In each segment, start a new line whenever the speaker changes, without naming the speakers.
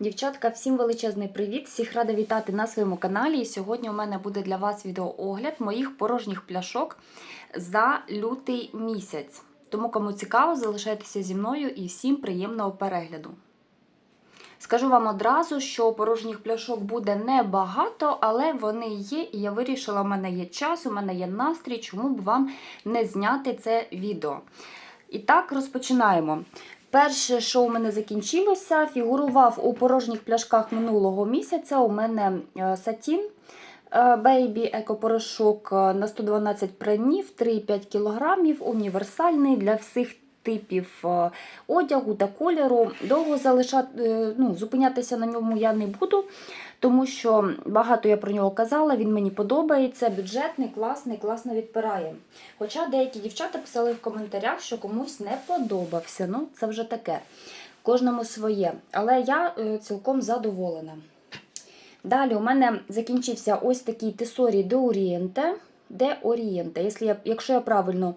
Дівчатка, всім величезний привіт! Всіх рада вітати на своєму каналі. І сьогодні у мене буде для вас відеоогляд моїх порожніх пляшок за лютий місяць. Тому, кому цікаво, залишайтеся зі мною і всім приємного перегляду. Скажу вам одразу, що порожніх пляшок буде небагато, але вони є, і я вирішила, у мене є час, у мене є настрій, чому б вам не зняти це відео. І так, розпочинаємо. Перше, що у мене закінчилося, фігурував у порожніх пляшках минулого місяця. У мене е, сатін бейбі екопорошок е, на 112 пранів, 3,5 кг, універсальний для всіх типів е, одягу та кольору. Довго залишати, е, ну, зупинятися на ньому я не буду, тому що багато я про нього казала, він мені подобається, бюджетний, класний, класно відпирає. Хоча деякі дівчата писали в коментарях, що комусь не подобався. Ну, це вже таке. Кожному своє. Але я е, цілком задоволена. Далі у мене закінчився ось такий тесорій де Орієнте. Де Орієнте. Якщо я, якщо я правильно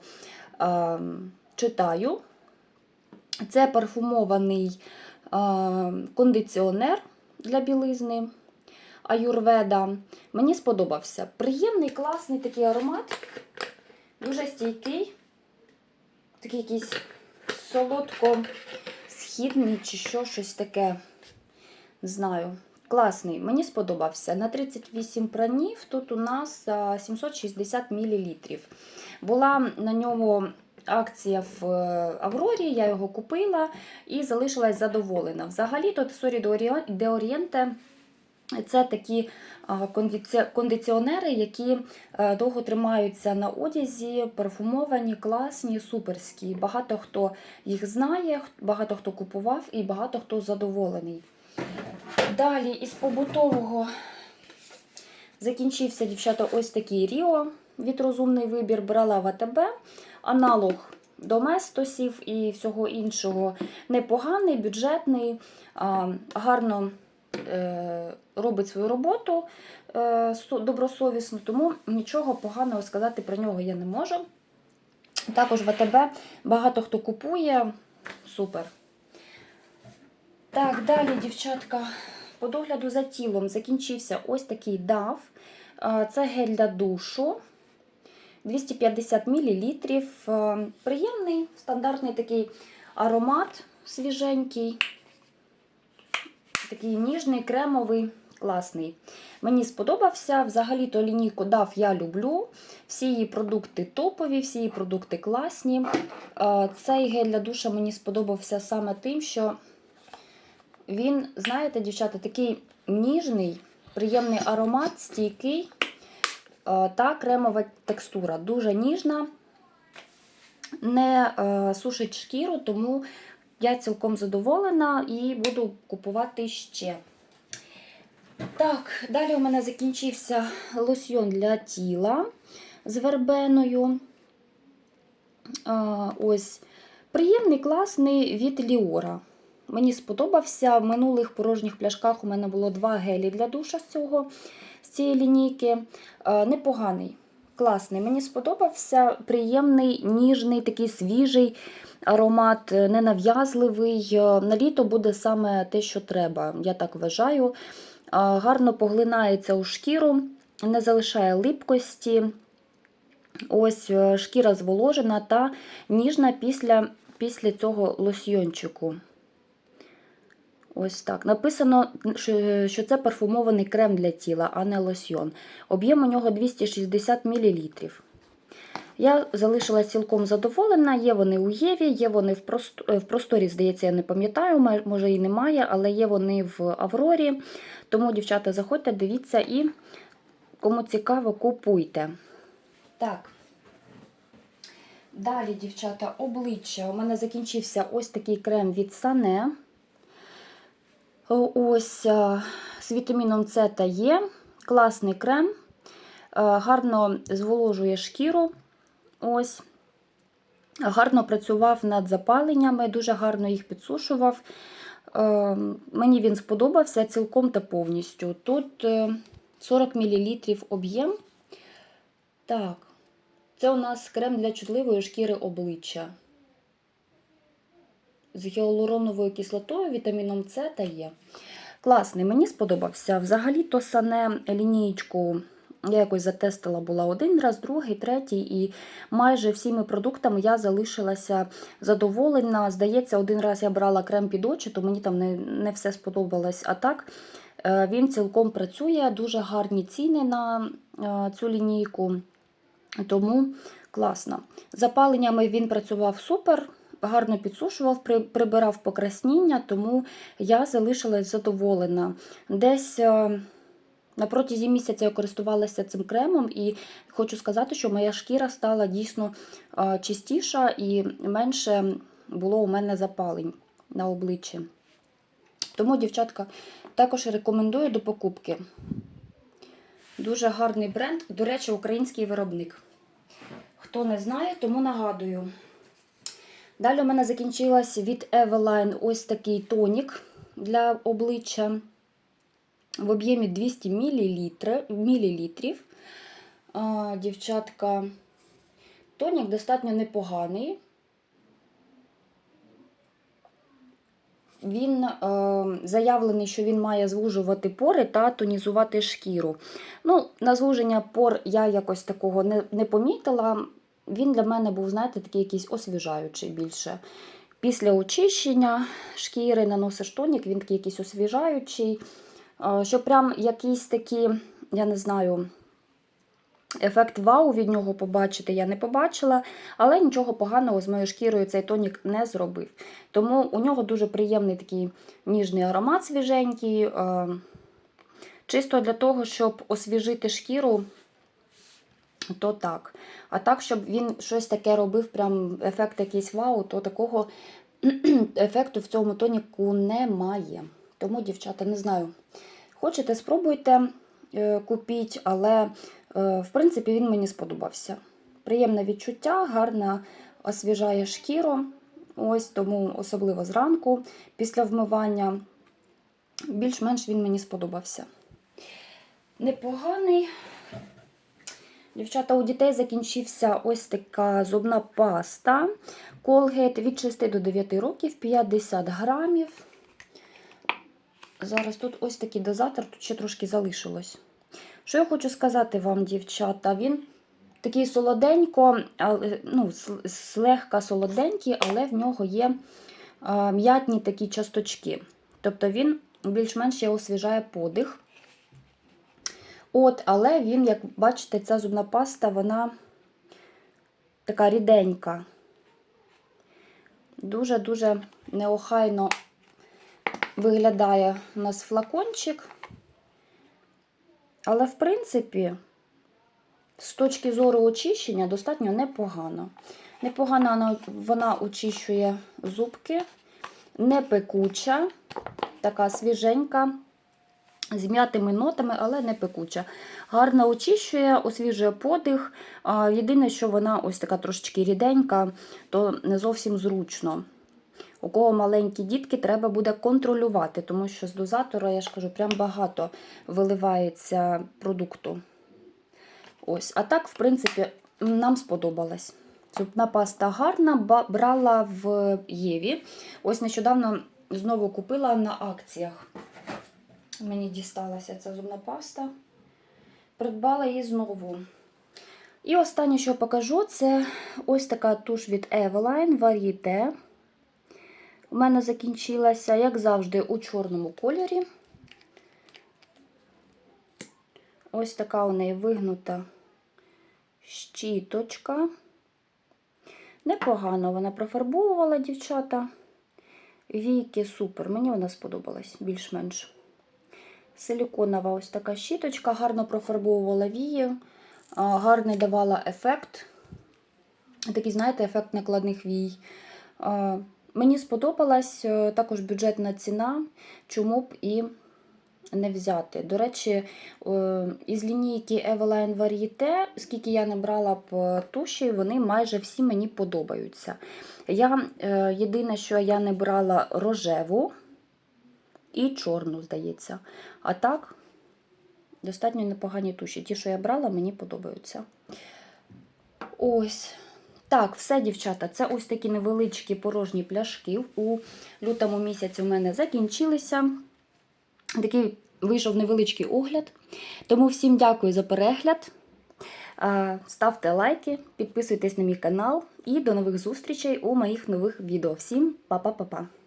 е, читаю, це парфумований е, кондиціонер для білизни Аюрведа. Мені сподобався. Приємний, класний такий аромат, дуже стійкий, такий якийсь солодко-східний чи що, щось таке. Не знаю. Класний, мені сподобався. На 38 пранів тут у нас 760 мл. Була на ньому акція в е, Аврорі, я його купила і залишилась задоволена. Взагалі, то Тесорі де Орієнте це такі кондиціонери, які е, довго тримаються на одязі, парфумовані, класні, суперські. Багато хто їх знає, багато хто купував і багато хто задоволений. Далі із побутового закінчився, дівчата, ось такий Ріо від розумний вибір. Брала в АТБ. Аналог доместосів і всього іншого непоганий, бюджетний, гарно робить свою роботу е, добросовісно, тому нічого поганого сказати про нього я не можу. Також в АТБ багато хто купує. Супер. Так, далі, дівчатка, по догляду за тілом закінчився ось такий дав. Е, Це гель для душу. 250 мл. Приємний, стандартний такий аромат свіженький. Такий ніжний, кремовий, класний. Мені сподобався. Взагалі-то лінійку DAF я люблю. Всі її продукти топові, всі її продукти класні. Е, Цей гель для душа мені сподобався саме тим, що він, знаєте, дівчата, такий ніжний, приємний аромат, стійкий е, та кремова текстура. Дуже ніжна, не е, сушить шкіру, тому я цілком задоволена і буду купувати ще. Так, далі у мене закінчився лосьйон для тіла з вербеною. А, ось приємний, класний від Ліора. Мені сподобався. В минулих порожніх пляшках у мене було два гелі для душа з цього, з цієї лінійки. Е, Непоганий, класний. Мені сподобався. Приємний, ніжний, такий свіжий аромат, е, ненав'язливий. Е, На літо буде саме те, що треба, я так вважаю. Е, Гарно поглинається у шкіру, не залишає липкості. Ось шкіра зволожена та ніжна після, після цього лосьйончику. Ось так. Написано, що це парфумований крем для тіла, а не лосьйон. Об'єм у нього 260 мл. Я залишилась цілком задоволена. Є вони у Єві, є вони в в просторі, здається, я не пам'ятаю, може і немає, але є вони в Аврорі. Тому, дівчата, заходьте, дивіться і кому цікаво, купуйте. Так. Далі, дівчата, обличчя. У мене закінчився ось такий крем від Сане. Ось з вітаміном С та Е. Класний крем. Гарно зволожує шкіру. Ось. Гарно працював над запаленнями, дуже гарно їх підсушував. Е, Мені він сподобався цілком та повністю. Тут е, 40 мл об'єм. Так, це у нас крем для чутливої шкіри обличчя. З гіалуроновою кислотою, вітаміном С та Е. Класний, мені сподобався. Взагалі-то сане лінійку я якось затестила була один раз, другий, третій, і майже всіми продуктами я залишилася задоволена. Здається, один раз я брала крем під очі, то мені там не, не все сподобалось. А так е, він цілком працює, дуже гарні ціни на е, цю лінійку. Тому класно. Запаленнями він працював супер, гарно підсушував, прибирав покрасніння, тому я залишилась задоволена. Десь е, на протязі місяця я користувалася цим кремом, і хочу сказати, що моя шкіра стала дійсно е, чистіша і менше було у мене запалень на обличчі. Тому, дівчатка, також рекомендую до покупки. Дуже гарний бренд, до речі, український виробник. Хто не знає, тому нагадую. Далі у мене закінчилась від Eveline ось такий тонік для обличчя в об'ємі 200 мл. Дівчатка, тонік достатньо непоганий. Він е, заявлений, що він має звужувати пори та тонізувати шкіру. Ну, на звуження пор я якось такого не, не помітила. Він для мене був, знаєте, такий якийсь освіжаючий більше. Після очищення шкіри наносиш тонік, він такий якийсь освіжаючий. Е, Що прям якийсь такий, я не знаю, ефект вау від нього побачити я не побачила, але нічого поганого з моєю шкірою цей тонік не зробив. Тому у нього дуже приємний такий ніжний аромат свіженький. е, Чисто для того, щоб освіжити шкіру, то так. А так, щоб він щось таке робив, прям ефект якийсь вау, то такого ефекту в цьому тоніку немає. Тому, дівчата, не знаю. Хочете, спробуйте, е, купіть, але, е, в принципі, він мені сподобався. Приємне відчуття, гарно освіжає шкіру. Ось тому, особливо зранку, після вмивання. Більш-менш він мені сподобався. Непоганий. Дівчата, у дітей закінчився ось така зубна паста. Colgate від 6 до 9 років, 50 грамів. Зараз тут ось такий дозатор, тут ще трошки залишилось. Що я хочу сказати вам, дівчата, він такий солоденько, ну, слегка солоденький, але в нього є м'ятні такі часточки. Тобто він більш-менш освіжає подих. От, але він, як бачите, ця зубна паста, вона така ріденька. Дуже-дуже неохайно виглядає у нас флакончик. Але, в принципі, з точки зору очищення, достатньо непогано. Непогано вона, очищує зубки, не пекуча, така свіженька, з м'ятими нотами, але не пекуча. Гарно очищує, освіжує подих. Єдине, що вона ось така трошечки ріденька, то не зовсім зручно. У кого маленькі дітки, треба буде контролювати, тому що з дозатора, я ж кажу, прям багато виливається продукту. Ось, а так, в принципі, нам сподобалось. Зубна паста гарна, брала в Єві. Ось нещодавно знову купила на акціях. Мені дісталася ця зубна паста. Придбала її знову. І останнє, що покажу, це ось така туш від Eveline Varieté. У мене закінчилася, як завжди, у чорному кольорі. Ось така у неї вигнута щіточка. Непогано вона профарбовувала дівчата. Війки супер. Мені вона сподобалась більш-менш. Силіконова ось така щіточка, гарно профарбовувала вії, гарний давала ефект. Такий, знаєте, ефект накладних вій. Мені сподобалась е, також бюджетна ціна, чому б і не взяти. До речі, е, із лінійки Eveline Varieté, скільки я не брала б е, туші, вони майже всі мені подобаються. Я єдине, що я не брала рожеву і чорну, здається. А так, достатньо непогані туші. Ті, що я брала, мені подобаються. Ось. Так, все, дівчата, це ось такі невеличкі порожні пляшки. У лютому місяці у мене закінчилися. Такий вийшов невеличкий огляд. Тому всім дякую за перегляд. Е, Ставте лайки, підписуйтесь на мій канал і до нових зустрічей у моїх нових відео. Всім па-па-па-па!